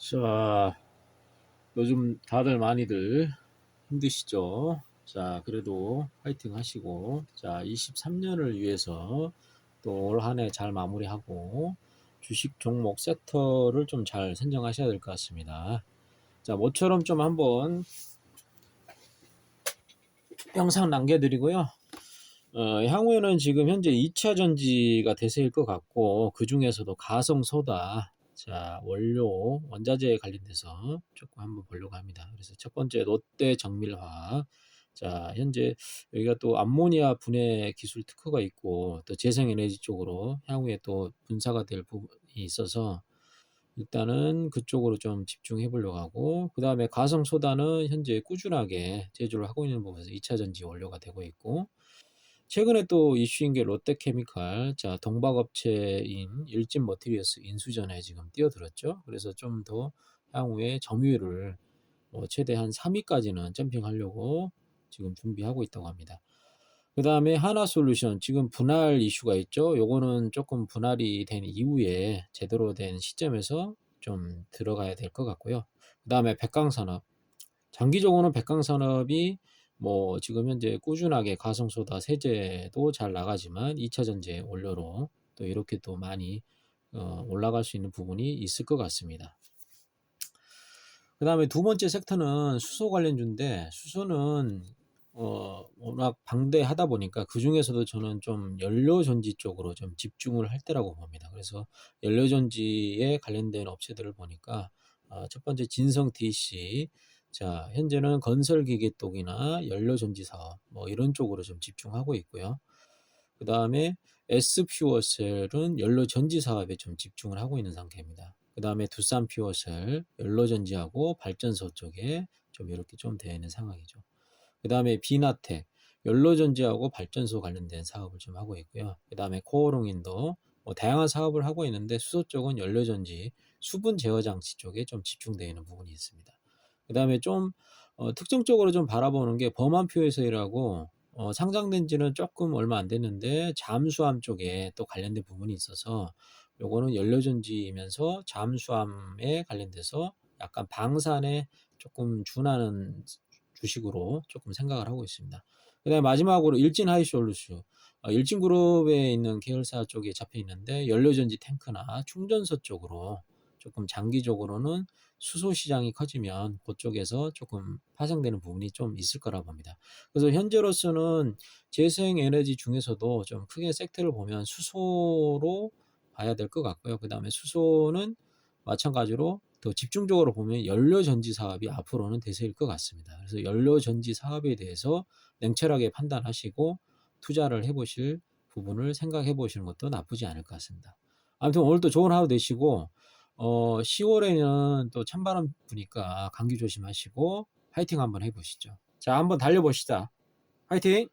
자, 요즘 다들 많이들 힘드시죠? 자, 그래도 파이팅 하시고, 자, 23년을 위해서 또 올 한 해 잘 마무리하고, 주식 종목 섹터를 좀 잘 선정하셔야 될 것 같습니다. 자, 모처럼 좀 한번 영상 남겨드리고요. 어, 향후에는 지금 현재 2차 전지가 대세일 것 같고, 그 중에서도 가성소다, 자, 원료, 원자재에 관련돼서 조금 한번 보려고 합니다. 그래서 첫 번째 롯데 정밀화학. 자, 현재 여기가 또 암모니아 분해 기술 특허가 있고 또 재생 에너지 쪽으로 향후에 또 분사가 될 부분이 있어서 일단은 그쪽으로 좀 집중해 보려고 하고 그 다음에 가성 소다는 현재 꾸준하게 제조를 하고 있는 부분에서 2차 전지 원료가 되고 있고 최근에 또 이슈인 게 롯데케미칼, 자 동박업체인 일진 머티리얼스 인수전에 지금 뛰어들었죠. 그래서 좀 더 향후에 점유율을 뭐 최대 한 3위까지는 점핑하려고 지금 준비하고 있다고 합니다. 그 다음에 하나솔루션 지금 분할 이슈가 있죠. 요거는 조금 분할이 된 이후에 제대로 된 시점에서 좀 들어가야 될 것 같고요. 그 다음에 백강산업 장기적으로는 백강산업이 뭐 지금 현재 꾸준하게 가성소다 세제도 잘 나가지만 2차 전지 원료로 또 이렇게 또 많이 어, 올라갈 수 있는 부분이 있을 것 같습니다. 그 다음에 두 번째 섹터는 수소 관련주인데 수소는 어, 워낙 방대하다 보니까 그 중에서도 저는 좀 연료 전지 쪽으로 좀 집중을 할 때라고 봅니다. 그래서 연료 전지에 관련된 업체들을 보니까 어, 첫 번째 진성 DC, 자 현재는 건설기계 쪽이나 연료전지 사업 뭐 이런 쪽으로 좀 집중하고 있고요. 그 다음에 S퓨어셀은 연료전지 사업에 좀 집중을 하고 있는 상태입니다. 그 다음에 두산퓨어셀 연료전지하고 발전소 쪽에 좀 이렇게 좀 되어 있는 상황이죠. 그 다음에 비나텍 연료전지하고 발전소 관련된 사업을 좀 하고 있고요. 그 다음에 코오롱인도 뭐 다양한 사업을 하고 있는데 수소 쪽은 연료전지 수분 제어 장치 쪽에 좀 집중되어 있는 부분이 있습니다. 그 다음에 좀 어, 특정적으로 좀 바라보는 게 범한표에서이라고 어, 상장된 지는 조금 얼마 안 됐는데 잠수함 쪽에 또 관련된 부분이 있어서 요거는 연료전지이면서 잠수함에 관련돼서 약간 방산에 조금 준하는 주식으로 조금 생각을 하고 있습니다. 그 다음에 마지막으로 일진 하이솔루션 어, 일진그룹에 있는 계열사 쪽에 잡혀 있는데 연료전지 탱크나 충전소 쪽으로 조금 장기적으로는 수소 시장이 커지면 그쪽에서 조금 파생되는 부분이 좀 있을 거라 봅니다. 그래서 현재로서는 재생 에너지 중에서도 좀 크게 섹터를 보면 수소로 봐야 될 것 같고요. 그 다음에 수소는 마찬가지로 더 집중적으로 보면 연료 전지 사업이 앞으로는 대세일 것 같습니다. 그래서 연료 전지 사업에 대해서 냉철하게 판단하시고 투자를 해보실 부분을 생각해 보시는 것도 나쁘지 않을 것 같습니다. 아무튼 오늘도 좋은 하루 되시고 어, 10월에는 또 찬바람 부니까 감기 조심하시고 파이팅 한번 해보시죠. 자, 한번 달려보시다. 파이팅!